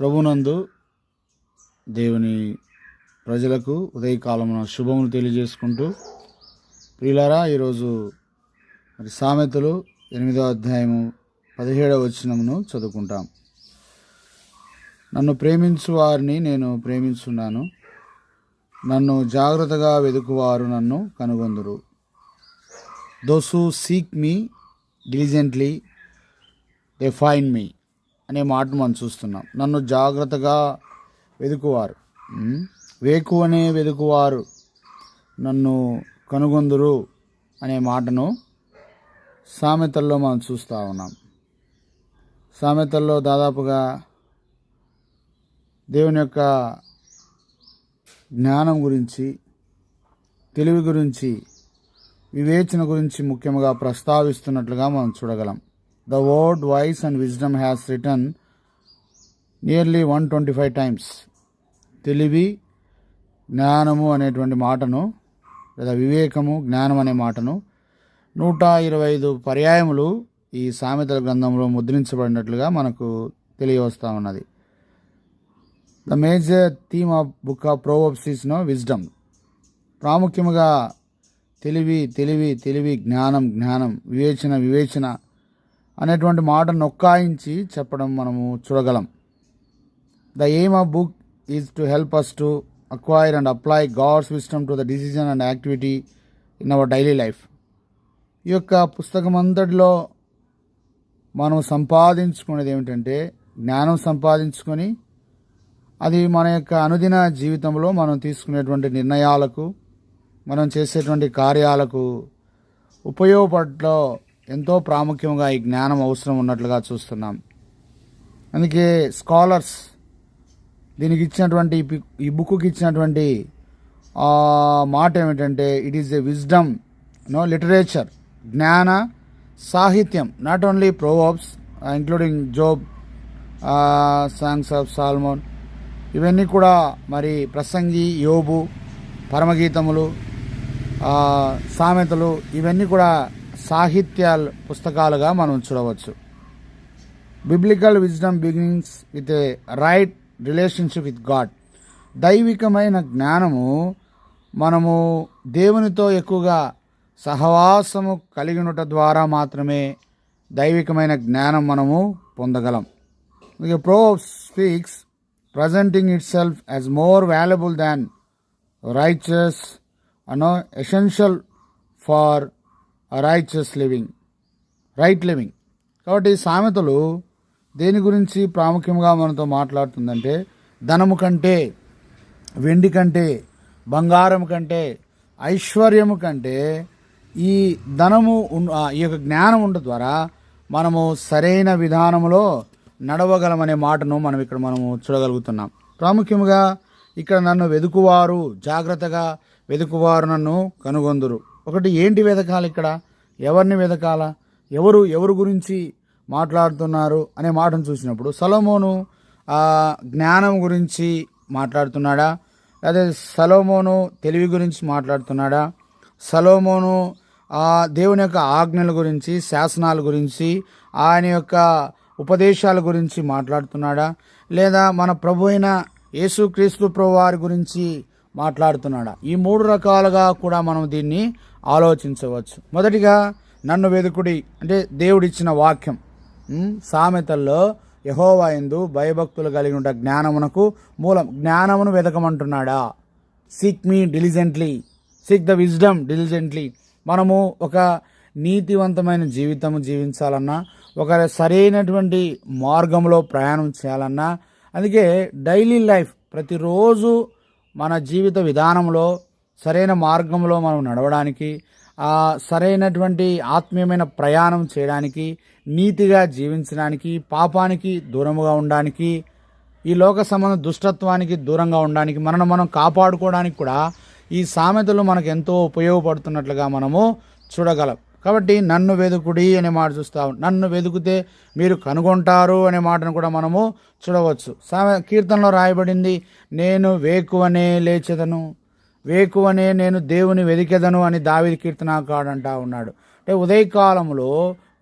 ప్రభునందు దేవుని ప్రజలకు ఉదయకాలమున శుభములు తెలియజేసుకుంటూ ప్రియులారా ఈరోజు మరి సామెతలు ఎనిమిదో అధ్యాయము పదిహేడవ వచనమును చదువుకుంటాం. నన్ను ప్రేమించు వారిని నేను ప్రేమించున్నాను. నన్ను జాగ్రత్తగా వెతుకువారు నన్ను కనుగొందురు. Those seek me diligently they find me అనే మాట మనం చూస్తున్నాం. నన్ను జాగ్రత్తగా వెతుకువారు వేకువనే వెతుకువారు నన్ను కనుగొందురు అనే మాటను సామెతల్లో మనం చూస్తూ ఉన్నాం. సామెతల్లో దాదాపుగా దేవుని యొక్క జ్ఞానం గురించి తెలివి గురించి వివేచన గురించి ముఖ్యంగా ప్రస్తావిస్తున్నట్లుగా మనం చూడగలం. The word voice and wisdom has return nearly one twenty five times తెలివి జ్ఞానము అనేటువంటి మాటను లేదా వివేకము జ్ఞానం అనే మాటను నూట ఇరవై ఐదు పర్యాయములు ఈ సామెతల గ్రంథంలో ముద్రించబడినట్లుగా మనకు తెలియవస్తూ ఉన్నది. The major theme of book of proverbs is no wisdom ప్రాముఖ్యముగా తెలివి తెలివి తెలివి జ్ఞానం జ్ఞానం వివేచన వివేచన అనేటువంటి మాట నొక్కాయించి చెప్పడం మనము చూడగలం. The aim of book is to help us to acquire and apply God's wisdom to the decision and activity in our daily life ఈ యొక్క పుస్తకం అంతటిలో మనం సంపాదించుకునేది ఏమిటంటే జ్ఞానం సంపాదించుకొని అది మన యొక్క అనుదిన జీవితంలో మనం తీసుకునేటువంటి నిర్ణయాలకు మనం చేసేటువంటి కార్యాలకు ఉపయోగపడలో ఎంతో ప్రాముఖ్యంగా ఈ జ్ఞానం అవసరం ఉన్నట్లుగా చూస్తున్నాం. అందుకే స్కాలర్స్ దీనికి ఇచ్చినటువంటి ఈ ఈ బుక్కి ఇచ్చినటువంటి మాట ఏమిటంటే it is a wisdom no literature జ్ఞాన సాహిత్యం not only proverbs including Job songs of Solomon ఇవన్నీ కూడా మరి ప్రసంగి యోబు పరమగీతములు సామెతలు ఇవన్నీ కూడా సాహిత్యాలు పుస్తకాలుగా మనం చూడవచ్చు. Biblical wisdom beginnings with a right relationship with God దైవికమైన జ్ఞానము మనము దేవునితో ఎక్కువగా సహవాసము కలిగి ఉండట ద్వారా మాత్రమే దైవికమైన జ్ఞానం మనము పొందగలం. Pro speaks presenting itself as more valuable than riches and essential for riches living right living కాబట్టి ఈ సామెతలు దేని గురించి ప్రాముఖ్యంగా మనతో మాట్లాడుతుందంటే ధనము కంటే వెండి కంటే బంగారం కంటే ఐశ్వర్యము కంటే ఈ ధనము ఈ యొక్క జ్ఞానం ఉండడం ద్వారా మనము సరైన విధానంలో నడవగలమనే మాటను మనం ఇక్కడ మనము చూడగలుగుతున్నాం. ప్రాముఖ్యంగా ఇక్కడ నన్ను వెదుకువారు జాగ్రత్తగా వెదుకువారు నన్ను కనుగొందురు. ఒకటి ఏంటి వెతకాలి ఇక్కడ? ఎవరిని వెదకాల? ఎవరు ఎవరు గురించి మాట్లాడుతున్నారు అనే మాటను చూసినప్పుడు సలోమోను జ్ఞానం గురించి మాట్లాడుతున్నాడా? అదే సలోమోను తెలివి గురించి మాట్లాడుతున్నాడా? సలోమోను దేవుని యొక్క ఆజ్ఞల గురించి శాసనాల గురించి ఆయన యొక్క ఉపదేశాల గురించి మాట్లాడుతున్నాడా? లేదా మన ప్రభు అయిన యేసుక్రీస్తు ప్రభు వారి గురించి మాట్లాడుతున్నాడా? ఈ మూడు రకాలుగా కూడా మనం దీన్ని ఆలోచించవచ్చు. మొదటిగా నన్ను వెదుకుడి అంటే దేవుడిచ్చిన వాక్యం. సామెతల్లో యహోవా ఎందు భయభక్తులు కలిగి ఉంట జ్ఞానమునకు మూలం జ్ఞానమును వెతకమంటున్నాడా seek me diligently seek the wisdom diligently మనము ఒక నీతివంతమైన జీవితము జీవించాలన్నా ఒక సరైనటువంటి మార్గంలో ప్రయాణం చేయాలన్నా అందుకే డైలీ లైఫ్ ప్రతిరోజు మన జీవిత విధానంలో సరైన మార్గంలో మనం నడవడానికి ఆ సరైనటువంటి ఆత్మీయమైన ప్రయాణం చేయడానికి నీతిగా జీవించడానికి పాపానికి దూరముగా ఉండడానికి ఈ లోక సంబంధ దుష్టత్వానికి దూరంగా ఉండడానికి మనను మనం కాపాడుకోవడానికి కూడా ఈ సామెతలు మనకు ఎంతో ఉపయోగపడుతున్నట్లుగా మనము చూడగలం. కాబట్టి నన్ను వెదుకుడి అనే మాట చూస్తాం నన్ను వెతుకుతే మీరు కనుగొంటారు అనే మాటను కూడా మనము చూడవచ్చు. సామె కీర్తనలో రాయబడింది నేను వేకువనే లేచెదను. వేకువనే నేను దేవుని వెదికెదను అని దావిది కీర్తనాకాడు అంటా ఉన్నాడు. అంటే ఉదయకాలంలో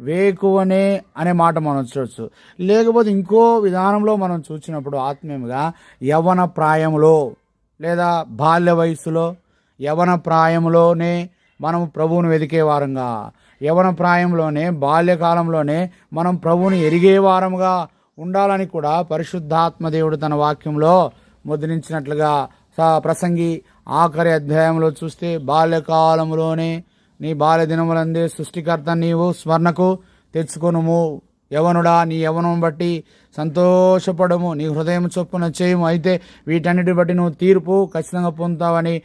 వేకువనే అనే మాట మనం చూడొచ్చు. లేకపోతే ఇంకో విధానంలో మనం చూసినప్పుడు ఆత్మీయంగా యవన ప్రాయంలో లేదా బాల్య వయస్సులో యవన ప్రాయంలోనే మనం ప్రభువును వెతికే వారంగా యవన ప్రాయంలోనే బాల్యకాలంలోనే మనం ప్రభువుని ఎరిగేవారముగా ఉండాలని కూడా పరిశుద్ధాత్మ దేవుడు తన వాక్యంలో ముద్రించినట్లుగా ప్రసంగి ఆఖరి అధ్యాయంలో చూస్తే బాల్యకాలంలోనే నీ బాల్య దినములందే సృష్టికర్త నీవు స్మరణకు తెచ్చుకొనుము. యవనుడా నీ యవనం బట్టి సంతోషపడము. నీ హృదయం చొప్పున చేయము. అయితే వీటన్నిటి బట్టి నువ్వు తీర్పు ఖచ్చితంగా పొందుతావని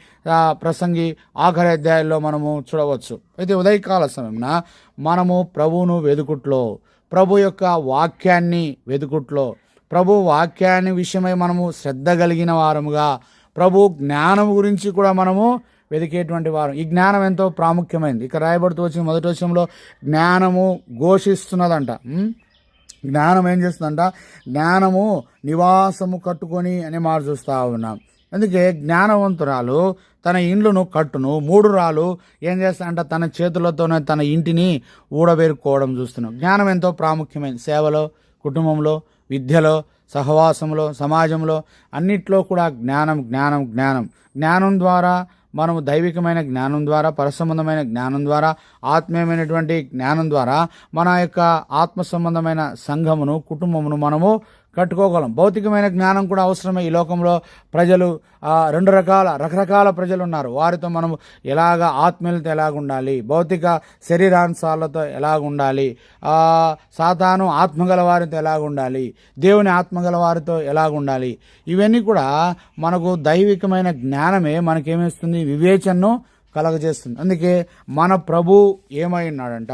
ప్రసంగి ఆఖరి అధ్యాయంలో మనము చూడవచ్చు. అయితే ఉదయకాల సమయమున మనము ప్రభువును వెదుకుట్లో ప్రభు యొక్క వాక్యాన్ని వెదుకుట్లో ప్రభు వాక్యాన్ని విషయమై మనము శ్రద్ధ కలిగిన వారముగా ప్రభు జ్ఞానం గురించి కూడా మనము వెతికేటువంటి వారం. ఈ జ్ఞానం ఎంతో ప్రాముఖ్యమైనది ఇక రాయబడుతూ వచ్చిన మొదటి విషయంలో జ్ఞానము ఘోషిస్తున్నదంట. జ్ఞానం ఏం చేస్తుందంట? జ్ఞానము నివాసము కట్టుకొని అనే మాట చూస్తూ ఉన్నాం. అందుకే జ్ఞానవంతురాలు తన ఇండ్లను కట్టును మూడు రాలు ఏం చేస్తాడంట తన చేతులతోనే తన ఇంటిని ఊడబెరుకోవడం చూస్తున్నాం. జ్ఞానం ఎంతో ప్రాముఖ్యమైనది సేవలో కుటుంబంలో విద్యలో సహవాసంలో సమాజంలో అన్నిట్లో కూడా జ్ఞానం జ్ఞానం జ్ఞానం. జ్ఞానం ద్వారా మనము దైవికమైన జ్ఞానం ద్వారా పరసంబంధమైన జ్ఞానం ద్వారా ఆత్మీయమైనటువంటి జ్ఞానం ద్వారా మన యొక్క ఆత్మ సంబంధమైన సంఘమును కుటుంబమును మనము కట్టుకోగలం. భౌతికమైన జ్ఞానం కూడా అవసరమే ఈ లోకంలో. ప్రజలు రెండు రకాల రకరకాల ప్రజలు ఉన్నారు. వారితో మనం ఎలాగ ఆత్మీయులతో ఎలాగ ఉండాలి? భౌతిక శరీరాంశాలతో ఎలాగ ఉండాలి? సాతాను ఆత్మగల వారితో ఎలాగ ఉండాలి? దేవుని ఆత్మగల వారితో ఎలాగ ఉండాలి? ఇవన్నీ కూడా మనకు దైవికమైన జ్ఞానమే మనకేమిస్తుంది? వివేచనను కలగజేస్తుంది. అందుకే మన ప్రభు ఏమై ఉన్నాడంట?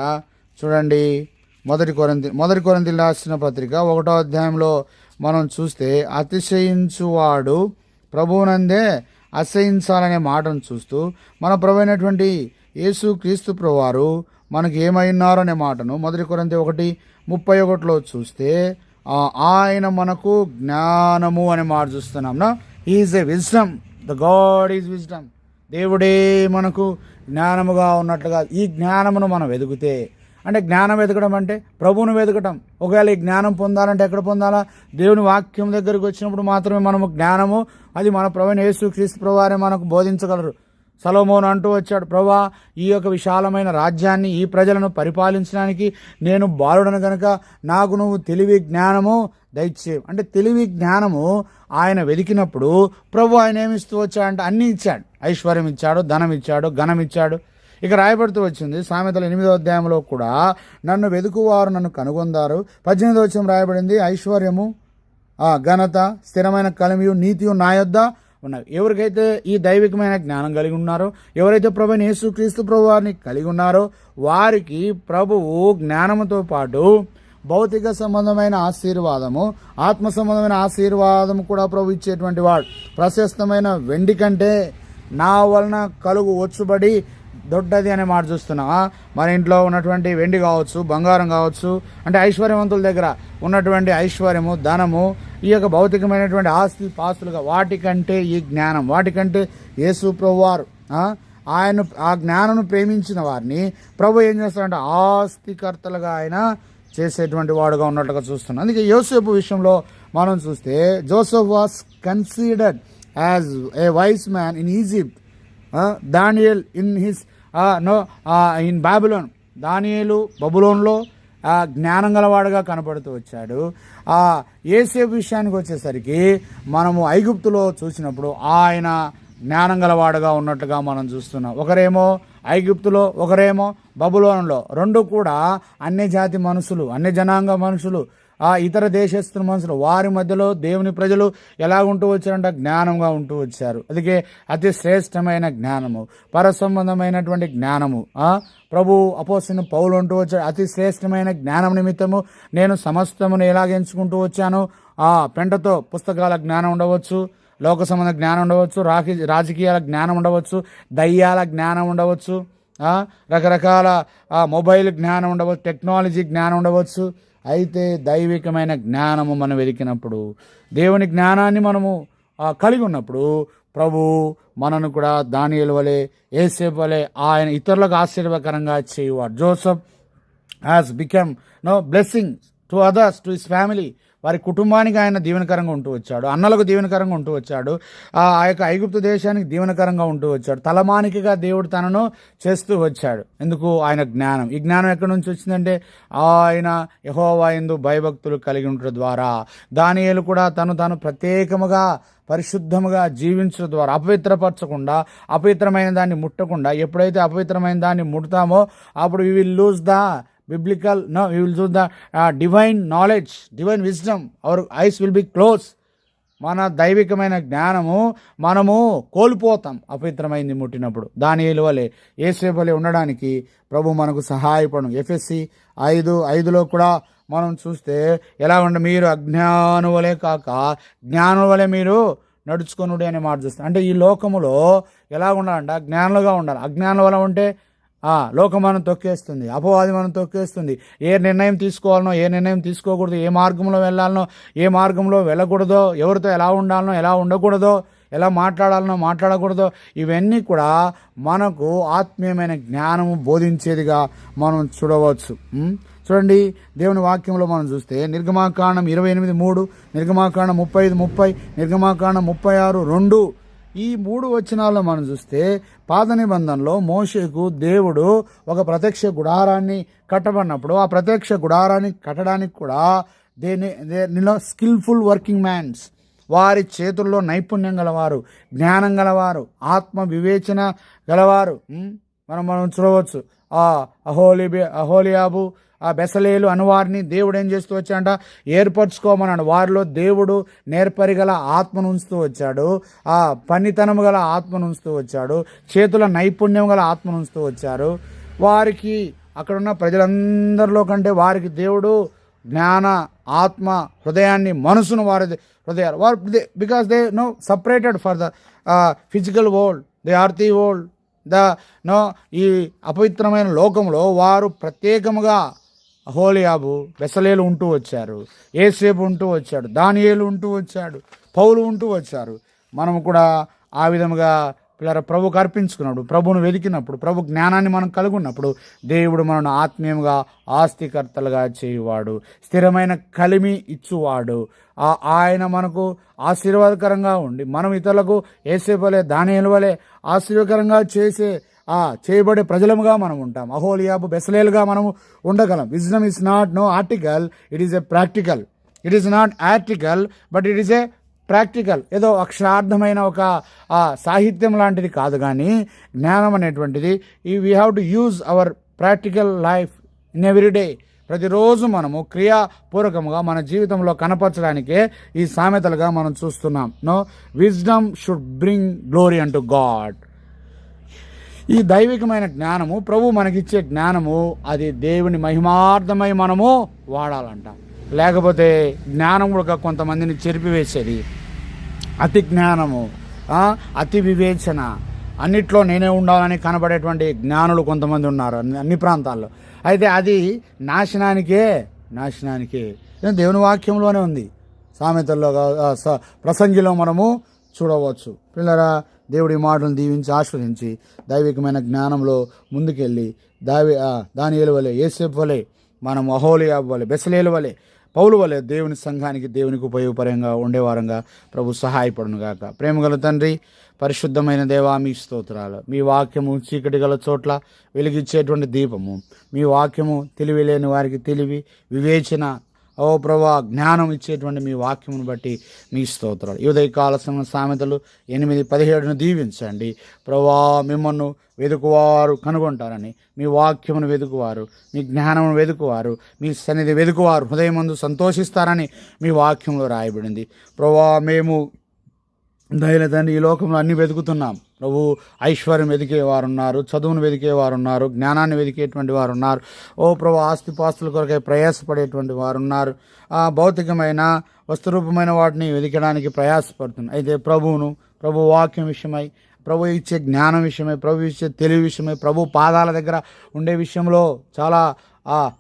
చూడండి. మొదటి కొరంతి మొదటి కొరంతి రాసిన పత్రిక ఒకటో అధ్యాయంలో మనం చూస్తే అతిశయించువాడు ప్రభువునందే అసహించాలనే మాటను చూస్తూ మన ప్రభు అయినటువంటి యేసు క్రీస్తు ప్రభువారు మనకి ఏమై ఉన్నారు అనే మాటను మొదటి కొరంది ఒకటి ముప్పై ఒకటిలో చూస్తే ఆయన మనకు జ్ఞానము అనే మాట చూస్తున్నాం. Is a wisdom the God is wisdom దేవుడే మనకు జ్ఞానముగా ఉన్నట్లుగా ఈ జ్ఞానమును మనం వెతుకుతే అంటే జ్ఞానం వెతకడం అంటే ప్రభువును వెతకడం ఒకవేళ ఈ జ్ఞానం పొందాలంటే ఎక్కడ పొందాలా? దేవుని వాక్యం దగ్గరికి వచ్చినప్పుడు మాత్రమే మనము జ్ఞానము. అది మన ప్రభుని యేసు క్రీస్తు ప్రభువారే మనకు బోధించగలరు. సలోమోను అంటూ వచ్చాడు ప్రభా ఈ యొక్క విశాలమైన రాజ్యాన్ని ఈ ప్రజలను పరిపాలించడానికి నేను బాలుడను కనుక నాకు నువ్వు తెలివి జ్ఞానము దయచే అంటే తెలివి జ్ఞానము ఆయన వెతికినప్పుడు ప్రభు ఆయన ఏమిస్తూ వచ్చాడంటే అన్నీ ఇచ్చాడు. ఐశ్వర్యం ఇచ్చాడు ధనం ఇచ్చాడు ఘనం ఇచ్చాడు. ఇక రాయబడుతూ వచ్చింది సామెతల ఎనిమిదో అధ్యాయంలో కూడా నన్ను వెతుకువారు నన్ను కనుగొందారు. పద్దెనిమిదో వచ్చిన రాయబడింది ఐశ్వర్యము ఘనత స్థిరమైన కలిమియు నీతియు నా యొద్ద ఉన్నాయి ఎవరికైతే ఈ దైవికమైన జ్ఞానం కలిగి ఉన్నారో ఎవరైతే ప్రభుని యేసుక్రీస్తు ప్రభు వారిని కలిగి ఉన్నారో వారికి ప్రభువు జ్ఞానముతో పాటు భౌతిక సంబంధమైన ఆశీర్వాదము ఆత్మ సంబంధమైన ఆశీర్వాదము కూడా ప్రభు ఇచ్చేటువంటి వాడు. ప్రశస్తమైన వెండి కంటే నా వలన కలుగు వచ్చుబడి దొడ్డది అనే మాట చూస్తున్నావా మన ఇంట్లో ఉన్నటువంటి వెండి కావచ్చు బంగారం కావచ్చు అంటే ఐశ్వర్యవంతుల దగ్గర ఉన్నటువంటి ఐశ్వర్యము ధనము ఈ యొక్క భౌతికమైనటువంటి ఆస్తి పాస్తులుగా వాటికంటే ఈ జ్ఞానం వాటికంటే యేసు ప్రభువారు ఆయన ఆ జ్ఞానను ప్రేమించిన వారిని ప్రభు ఏం చేస్తాడంటే ఆస్తికర్తలుగా ఆయన చేసేటువంటి వాడుగా ఉన్నట్టుగా చూస్తున్నాం. అందుకే యోసేపు విషయంలో మనం చూస్తే Joseph was considered as a wise man in Egypt Daniel in his no in Babylon దానియేలు బబులోన్లో జ్ఞానం గలవాడుగా కనపడుతూ వచ్చాడు. ఆ ఏసేపు విషయానికి వచ్చేసరికి మనము ఐగుప్తులో చూసినప్పుడు ఆయన జ్ఞానం గలవాడుగా ఉన్నట్టుగా మనం చూస్తున్నాం. ఒకరేమో ఐగుప్తులో ఒకరేమో బబులోన్లో. రెండు కూడా అన్ని జాతి మనుషులు అన్య జనాంగ మనుషులు ఆ ఇతర దేశస్తుల మనుషులు వారి మధ్యలో దేవుని ప్రజలు ఎలా ఉంటూ వచ్చారంటే? జ్ఞానంగా ఉంటూ వచ్చారు. అందుకే అతి శ్రేష్టమైన జ్ఞానము పరసంబంధమైనటువంటి జ్ఞానము. ప్రభు అపోసిన పౌలు అంటూ వచ్చాడు అతి శ్రేష్టమైన జ్ఞానం నిమిత్తము నేను సమస్తమును ఎలాగ ఎంచుకుంటూ వచ్చాను ఆ పెంటతో పుస్తకాల జ్ఞానం ఉండవచ్చు లోక సంబంధ జ్ఞానం ఉండవచ్చు రాకి రాజకీయాల జ్ఞానం ఉండవచ్చు దయ్యాల జ్ఞానం ఉండవచ్చు రకరకాల మొబైల్ జ్ఞానం ఉండవచ్చు టెక్నాలజీ జ్ఞానం ఉండవచ్చు అయితే దైవికమైన జ్ఞానము మనం వెలికినప్పుడు దేవుని జ్ఞానాన్ని మనము కలిగి ఉన్నప్పుడు ప్రభు మనను కూడా దానియలు వలె ఏసేపు వలె ఆయన ఇతరులకు ఆశీర్వకరంగా చేయవాడు. Joseph has become no blessing to others to his family వారి కుటుంబానికి ఆయన దీవెనకరంగా ఉంటూ వచ్చాడు. అన్నలకు దీవెనకరంగా ఉంటూ వచ్చాడు. ఆ యొక్క ఐగుప్తు దేశానికి దీవెనకరంగా ఉంటూ వచ్చాడు. తలమానికగా దేవుడు తనను చేస్తూ వచ్చాడు. ఎందుకు? ఆయన జ్ఞానం. ఈ జ్ఞానం ఎక్కడి నుంచి వచ్చిందంటే ఆయన యహోవా ఎందు భయభక్తులు కలిగి ఉండటం ద్వారా దానియేలు కూడా తను తాను ప్రత్యేకముగా పరిశుద్ధముగా జీవించడం ద్వారా అపవిత్రపరచకుండా అపవిత్రమైన దాన్ని ముట్టకుండా ఎప్పుడైతే అపవిత్రమైన దాన్ని ముడతామో అప్పుడు we will lose the biblical no we will choose the divine knowledge divine wisdom our eyes will be close మన దైవికమైన జ్ఞానము మనము కోల్పోతాం. అపవిత్రమైంది ముట్టినప్పుడు. దాని వలె ఏసేపలే ఉండడానికి ప్రభు మనకు సహాయపడం ఎఫ్ఎస్సి ఐదు ఐదులో కూడా మనం చూస్తే ఎలా ఉండ మీరు అజ్ఞానువలే కాక జ్ఞానువలే వలె మీరు నడుచుకొనుడి అనే మాట చూస్తాం. అంటే ఈ లోకములో ఎలా ఉండాలంట? జ్ఞానులుగా ఉండాలి. అజ్ఞానం వల్ల ఉంటే లోకం మనం తొక్కేస్తుంది అపవాది మనం తొక్కేస్తుంది. ఏ నిర్ణయం తీసుకోవాలనో ఏ నిర్ణయం తీసుకోకూడదు ఏ మార్గంలో వెళ్ళాలనో ఏ మార్గంలో వెళ్ళకూడదో ఎవరితో ఎలా ఉండాలనో ఎలా ఉండకూడదో ఎలా మాట్లాడాలనో మాట్లాడకూడదో ఇవన్నీ కూడా మనకు ఆత్మీయమైన జ్ఞానము బోధించేదిగా మనం చూడవచ్చు. చూడండి దేవుని వాక్యంలో మనం చూస్తే నిర్గమాకాండం ఇరవై ఎనిమిది మూడు నిర్గమాకాండం ముప్పై ఐదు ముప్పై నిర్గమాకాండం ముప్పై ఆరు రెండు ఈ మూడు వచనాల్లో మనం చూస్తే పాత నిబంధనలో మోషేకు దేవుడు ఒక ప్రత్యక్ష గుడారాన్ని కట్టబడినప్పుడు ఆ ప్రత్యక్ష గుడారాన్ని కట్టడానికి కూడా దేని దేనిలో స్కిల్ఫుల్ వర్కింగ్ మ్యాన్స్ వారి చేతుల్లో నైపుణ్యం గలవారు జ్ఞానం గలవారు ఆత్మ వివేచన గలవారు. మనం మనం చూడవచ్చు. ఆ అహోలి అహోలియాబు ఆ బెసలేలు అనువారిని దేవుడు ఏం చేస్తూ వచ్చాడ ఏర్పరచుకోమన్నాడు. వారిలో దేవుడు నేర్పరిగల ఆత్మను ఉంచుతూ వచ్చాడు. ఆ పనితనము గల ఆత్మను ఉంచుతూ వచ్చాడు. చేతుల నైపుణ్యం గల ఆత్మను ఉంచుతూ వచ్చారు. వారికి అక్కడున్న ప్రజలందరిలో కంటే వారికి దేవుడు జ్ఞాన ఆత్మ హృదయాన్ని మనసును వారి హృదయాలు వారు because they no separated for the physical world they are the world the no ఈ అపవిత్రమైన లోకంలో వారు ప్రత్యేకముగా అహోలియాబు బెసలేలు ఉంటూ వచ్చారు ఏసేపు ఉంటూ వచ్చాడు దానియేలు ఉంటూ వచ్చాడు పౌలు ఉంటూ వచ్చారు. మనం కూడా ఆ విధముగా పిల్లల ప్రభుకు అర్పించుకున్నప్పుడు ప్రభును వెతికినప్పుడు ప్రభు జ్ఞానాన్ని మనం కలుగున్నప్పుడు దేవుడు మనను ఆత్మీయంగా ఆస్తికర్తలుగా చేయువాడు స్థిరమైన కలిమి ఇచ్చువాడు. ఆ ఆయన మనకు ఆశీర్వాదకరంగా ఉండి మనం ఇతరులకు ఏసేపలే దాని వలె ఆశీర్వకరంగా చేసే చేయబడే ప్రజలముగా మనం ఉంటాం. అహోలియాబు బెసలేలుగా మనము ఉండగలం. Wisdom is not no article it is a practical. It is not article but it is a practical. ఏదో అక్షరార్థమైన ఒక సాహిత్యం లాంటిది కాదు కానీ జ్ఞానం అనేటువంటిది. ఈ we have to use our practical life in every day ప్రతిరోజు మనము క్రియాపూర్వకంగా మన జీవితంలో కనపరచడానికే ఈ సామెతలుగా మనం చూస్తున్నాం. No wisdom should bring glory unto God. ఈ దైవికమైన జ్ఞానము ప్రభు మనకిచ్చే జ్ఞానము అది దేవుని మహిమార్థమై మనము వాడాలంట. లేకపోతే జ్ఞానం కూడా కొంతమందిని చెరిపివేసేది. అతి జ్ఞానము అతి వివేచన అన్నిట్లో నేనే ఉండాలని కనబడేటువంటి జ్ఞానులు కొంతమంది ఉన్నారు అన్ని- అన్ని ప్రాంతాల్లో. అయితే అది నాశనానికే నాశనానికే. దేవుని వాక్యంలోనే ఉంది. సామెతల్లో ప్రసంగిలో మనము చూడవచ్చు. పిల్లరా దేవుడి మాటలను దీవించి ఆస్వాదించి దైవికమైన జ్ఞానంలో ముందుకెళ్ళి దావి దాని వలె ఏసేపు వలె మనం అహోలియా వలె బెసలేలు వలె పౌలు వలె దేవుని సంఘానికి దేవునికి ఉపయోగపరంగా ఉండేవారంగా ప్రభు సహాయపడును గాక. ప్రేమగల తండ్రి పరిశుద్ధమైన దేవా మీ స్తోత్రాలు మీ వాక్యము చీకటి గల చోట్ల వెలిగించేటువంటి దీపము మీ వాక్యము తెలివి లేని వారికి తెలివి వివేచన ఓ ప్రభా జ్ఞానం ఇచ్చేటువంటి మీ వాక్యమును బట్టి మీ స్తోత్రాలు. ఈ ఉదయకాల సామెతలు ఎనిమిది పదిహేడును దీవించండి. ప్రభా మిమ్మల్ని వెతుకువారు కనుగొంటారని మీ వాక్యమును వెతుకువారు మీ జ్ఞానమును వెతుకువారు మీ సన్నిధి వెతుకువారు హృదయమందు సంతోషిస్తారని మీ వాక్యంలో రాయబడింది. ప్రభా మేము దయల తండ్రి ఈ లోకంలో అన్ని వెతుకుతున్నాం. ప్రభు ఐశ్వర్యం వెతికేవారు ఉన్నారు చదువును వెతికేవారు ఉన్నారు జ్ఞానాన్ని వెతికేటువంటి వారు ఉన్నారు ఓ ప్రభు ఆస్తిపాస్తుల కొరకై ప్రయాసపడేటువంటి వారు ఉన్నారు ఆ భౌతికమైన వస్తురూపమైన వాటిని వెతికడానికి ప్రయాసపడుతుంది అయితే ప్రభువును ప్రభు వాక్యం విషయమై ప్రభు ఇచ్చే జ్ఞానం విషయమై ప్రభు ఇచ్చే తెలివి విషయమై ప్రభు పాదాల దగ్గర ఉండే విషయంలో చాలా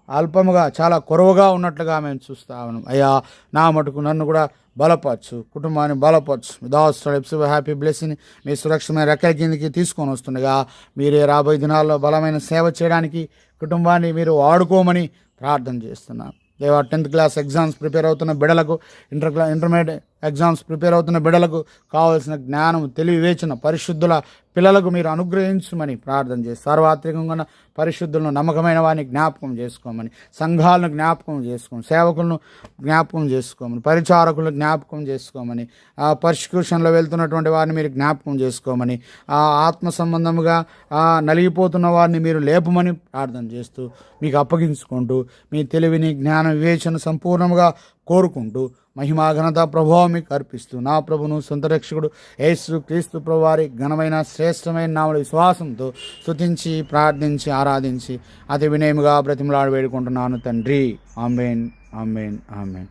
అల్పముగా చాలా కొరవగా ఉన్నట్లుగా మేము చూస్తా ఉన్నాం. అయ్యా నా మటుకు నన్ను కూడా బలపరచు కుటుంబాన్ని బలపరచు. With us steps happy blessing. మీ సురక్షమైన రెక్కల కిందకి తీసుకొని వస్తుండగా మీరే రాబోయే దినాల్లో బలమైన సేవ చేయడానికి కుటుంబాన్ని మీరు వాడుకోమని ప్రార్థన చేస్తున్నాను దేవా టెన్త్ క్లాస్ ఎగ్జామ్స్ ప్రిపేర్ అవుతున్న బిడలకు ఇంటర్ క్లా ఇంటర్మీడియట్ ఎగ్జామ్స్ ప్రిపేర్ అవుతున్న బిడలకు కావాల్సిన జ్ఞానం తెలివివేచన పరిశుద్ధుల పిల్లలకు మీరు అనుగ్రహించమని ప్రార్థన చేసి సార్వత్రికంగా పరిశుద్ధులను నమ్మకమైన వారిని జ్ఞాపకం చేసుకోమని సంఘాలను జ్ఞాపకం చేసుకోమని సేవకులను జ్ఞాపకం చేసుకోమని పరిచారకులను జ్ఞాపకం చేసుకోమని ఆ పర్సిక్యూషన్లో వెళ్తున్నటువంటి వారిని మీరు జ్ఞాపకం చేసుకోమని ఆ ఆత్మ సంబంధముగా నలిగిపోతున్న వారిని మీరు లేపమని ప్రార్థన చేస్తూ మీకు అప్పగించుకుంటూ మీ తెలివిని జ్ఞాన వివేచన సంపూర్ణంగా కోరుకుంటూ మహిమా ఘనత ప్రభావానికి అర్పిస్తూ నా ప్రభును సొంతరక్షకుడు యేసు క్రీస్తు ప్రభువారి ఘనమైన శ్రేష్టమైన నామల విశ్వాసంతో స్తుతించి ప్రార్థించి ఆరాధించి అతి వినయముగా బ్రతిమలాడు వేడుకుంటున్నాను తండ్రి. Amen amen amen.